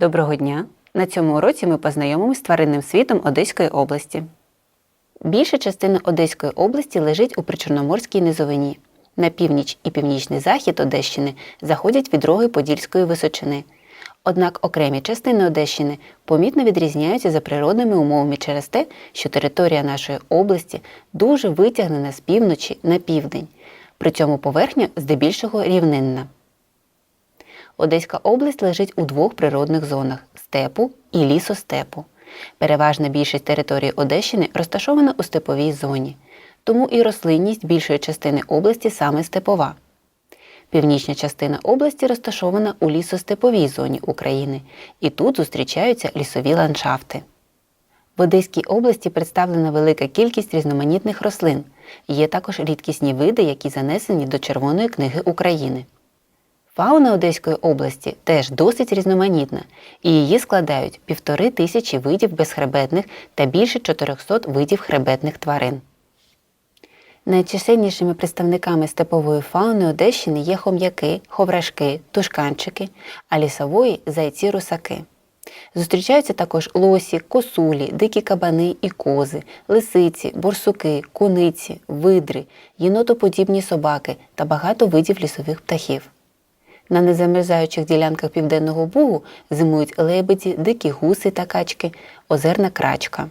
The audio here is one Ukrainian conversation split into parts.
Доброго дня! На цьому уроці ми познайомимося з тваринним світом Одеської області. Більша частина Одеської області лежить у Причорноморській низовині. На північ і північний захід Одещини заходять відроги Подільської височини. Однак окремі частини Одещини помітно відрізняються за природними умовами через те, що територія нашої області дуже витягнена з півночі на південь. При цьому поверхня здебільшого рівнинна. Одеська область лежить у двох природних зонах степу і лісостепу. Переважна більшість території Одещини розташована у степовій зоні, тому і рослинність більшої частини області саме степова. Північна частина області розташована у лісостеповій зоні України, і тут зустрічаються лісові ландшафти. В Одеській області представлена велика кількість різноманітних рослин. Є також рідкісні види, які занесені до Червоної книги України. Фауна Одеської області теж досить різноманітна, і її складають півтори тисячі видів безхребетних та більше 400 видів хребетних тварин. Найчисельнішими представниками степової фауни Одещини є хом'яки, ховрашки, тушканчики, а лісової зайці русаки. Зустрічаються також лосі, косулі, дикі кабани і кози, лисиці, борсуки, куниці, видри, єнотоподібні собаки та багато видів лісових птахів. На незамерзаючих ділянках Південного Бугу зимують лебеді, дикі гуси та качки, озерна крачка.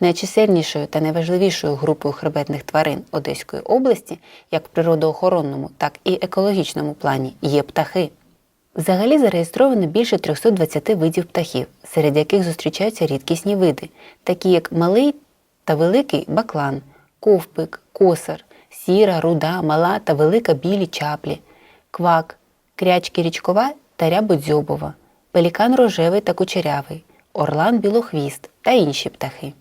Найчисельнішою та найважливішою групою хребетних тварин Одеської області, як в природоохоронному, так і екологічному плані, є птахи. Взагалі зареєстровано більше 320 видів птахів, серед яких зустрічаються рідкісні види, такі як малий та великий баклан, ковпик, косар, сіра, руда, мала та велика білі чаплі, квак, крячки річкова та рябодзьобова, пелікан рожевий та кучерявий, орлан білохвіст та інші птахи.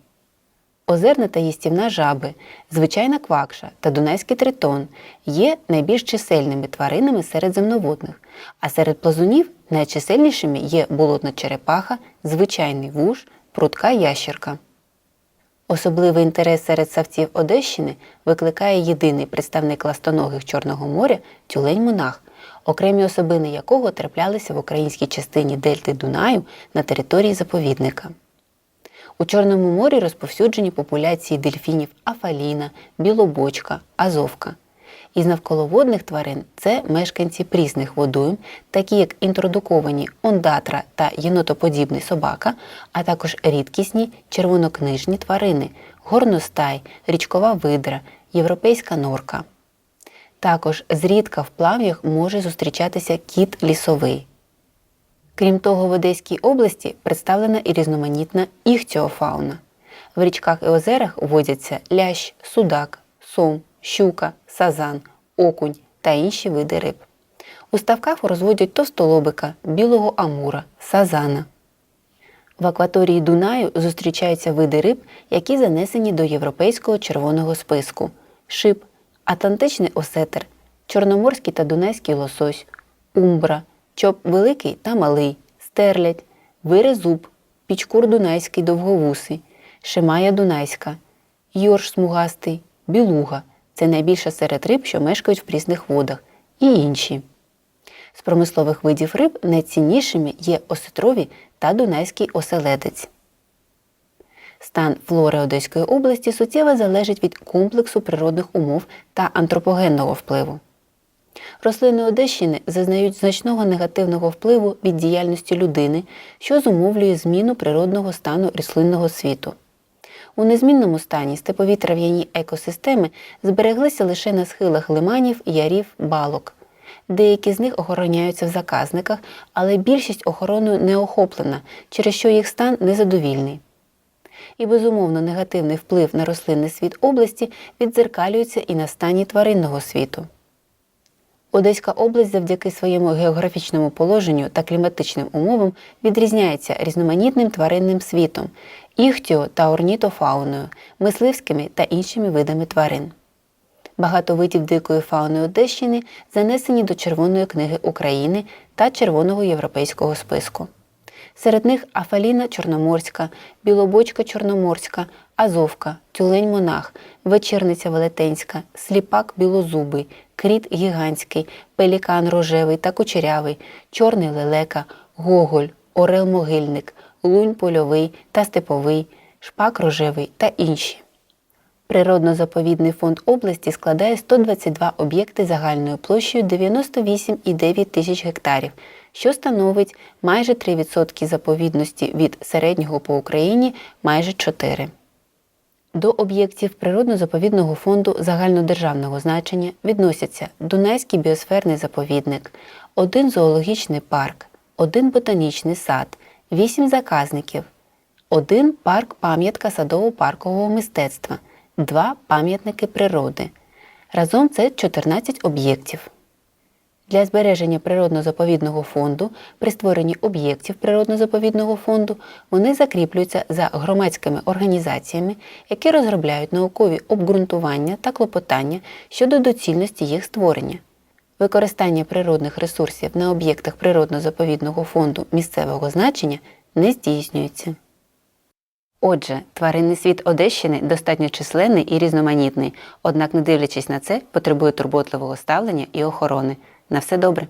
Озерна та їстівна жаби, звичайна квакша та дунайський тритон є найбільш чисельними тваринами серед земноводних, а серед плазунів найчисельнішими є болотна черепаха, звичайний вуж, прудка ящерка. Особливий інтерес серед савців Одещини викликає єдиний представник ластоногих Чорного моря тюлень монах, окремі особини якого траплялися в українській частині дельти Дунаю на території заповідника. У Чорному морі розповсюджені популяції дельфінів Афаліна, білобочка, азовка. Із навколоводних тварин це мешканці прісних водойм, такі як інтродуковані ондатра та єнотоподібний собака, а також рідкісні червонокнижні тварини, горностай, річкова видра, європейська норка. Також зрідка в плавнях може зустрічатися кіт лісовий. Крім того, в Одеській області представлена і різноманітна іхтіофауна. В річках і озерах водяться лящ, судак, сом, щука, сазан, окунь та інші види риб. У ставках розводять товстолобика, білого амура, сазана. В акваторії Дунаю зустрічаються види риб, які занесені до європейського червоного списку: шип, атлантичний осетр, чорноморський та дунайський лосось, умбра, чоп великий та малий, стерлядь, вирезуб, пічкур дунайський довговусий, шимая дунайська, йорш смугастий, білуга це найбільша серед риб, що мешкають в прісних водах, і інші. З промислових видів риб найціннішими є осетрові та дунайський оселедець. Стан флори Одеської області суттєво залежить від комплексу природних умов та антропогенного впливу. Рослини Одещини зазнають значного негативного впливу від діяльності людини, що зумовлює зміну природного стану рослинного світу. У незмінному стані степові трав'яні екосистеми збереглися лише на схилах лиманів, ярів, балок. Деякі з них охороняються в заказниках, але більшість охороною не охоплена, через що їх стан незадовільний. І, безумовно, негативний вплив на рослинний світ області віддзеркалюється і на стані тваринного світу. Одеська область завдяки своєму географічному положенню та кліматичним умовам відрізняється різноманітним тваринним світом, іхтіо та орнітофауною, мисливськими та іншими видами тварин. Багато видів дикої фауни Одещини занесені до Червоної книги України та Червоного європейського списку. Серед них Афаліна Чорноморська, Білобочка Чорноморська, Азовка, Тюлень Монах, Вечірниця Велетенська, Сліпак Білозубий, Кріт Гігантський, Пелікан Рожевий та Кучерявий, Чорний Лелека, Гоголь, орел-могильник, лунь польовий та степовий, шпак рожевий та інші. Природно-заповідний фонд області складає 122 об'єкти загальною площею 98,9 тисяч гектарів, що становить майже 3% заповідності від середнього по Україні майже 4%. До об'єктів природно-заповідного фонду загальнодержавного значення відносяться Дунайський біосферний заповідник, один зоологічний парк, один ботанічний сад, вісім заказників, один парк пам'ятка садово-паркового мистецтва, два пам'ятники природи. Разом це 14 об'єктів. Для збереження природно-заповідного фонду при створенні об'єктів природно-заповідного фонду вони закріплюються за громадськими організаціями, які розробляють наукові обґрунтування та клопотання щодо доцільності їх створення. Використання природних ресурсів на об'єктах природно-заповідного фонду місцевого значення не здійснюється. Отже, тваринний світ Одещини достатньо численний і різноманітний, однак, не дивлячись на це, потребує турботливого ставлення і охорони. На все добре!